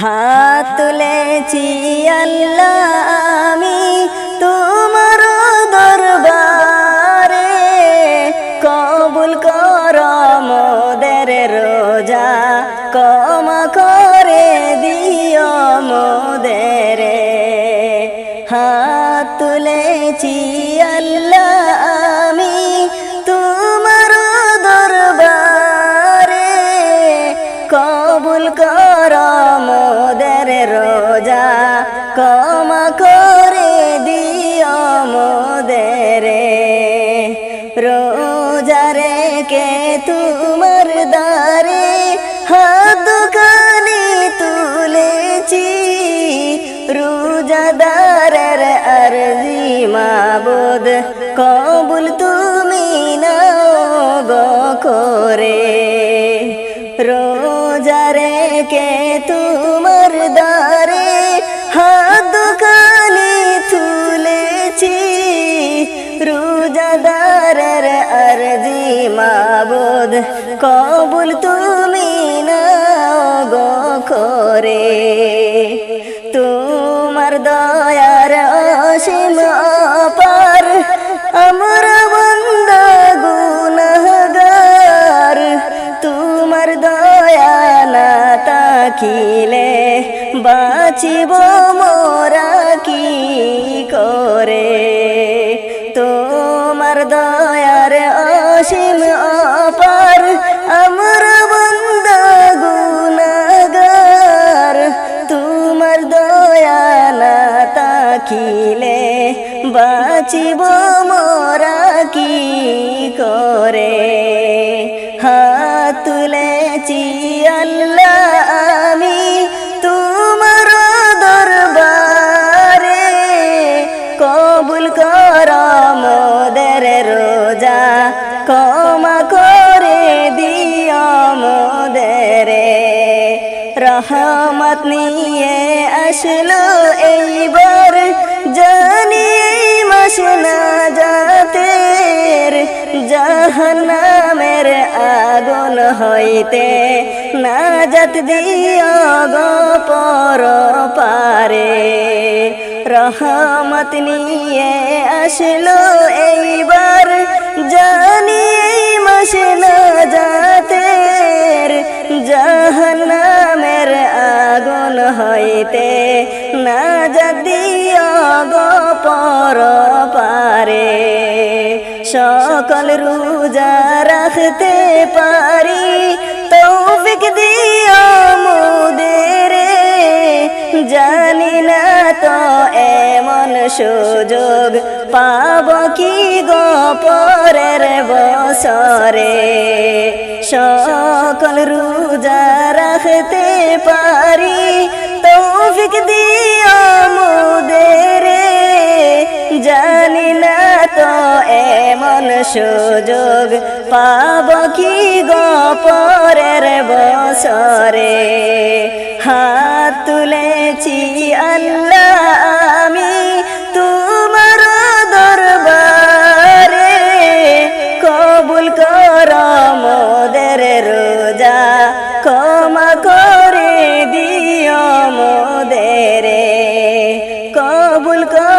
হাত তুলেছি আল্লাহ আমি তোমার দরবারে। কবুল কর মোদের রোজা কমা করে দিও মোদের। হাত তুলেছি আল্লাহ কবুল কর মোদের রোজা। কমা করে দিও মোদের। রোজা কে তোমার দারে হাত কানি তুলেছি। রোজাদারের আরজি মাবুদ কবুল তুমি না গো করে। রোজা কে তোমার দারে হাত কানি তুলেছি। রোজাদারের আরজি মাবুদ কবুল তুমি না গো করে। দয়া না তাকিলে বাঁচিব মোরা কি করে? তোমার দয়ার অসীম অপার আমার বন্দা গুনাগার তোমার দয়া না তাকিলে বাঁচিব মোরা কি করে? হাত তুলেছি আল্লাহ, আমি তোমার দরবারে কবুল কর মোদের রোজা। কমা করে দিও মোদের রহমত নিয়ে আসলো এইবার জানি এই মাস না যাতের জাহান্নামের আগুন হইতে না যাত দিও গো পর পারে রহমত নিয়ে আসলো এইবার জানি এই মাসে না যাতের জাহান্নামের আগুন হইতে না যদিও গো পর পারে সকল রোজা রাখতে পারি। তৌফিক দিও মোদের জানি না তো এমন সুযোগ পাব কি গো পরের বছরে। সকল রোজা রাখতে পারি। তৌফিক দিও মোদের জানি না তো এমন সুযোগ পাব কি গপরের বসরে হাত তুলেছি আল্লাহ আমি তোমার দরবারে। কবুল কর মোদের রোজা, ক্ষমা করে দিয় মোদের। কবুল কর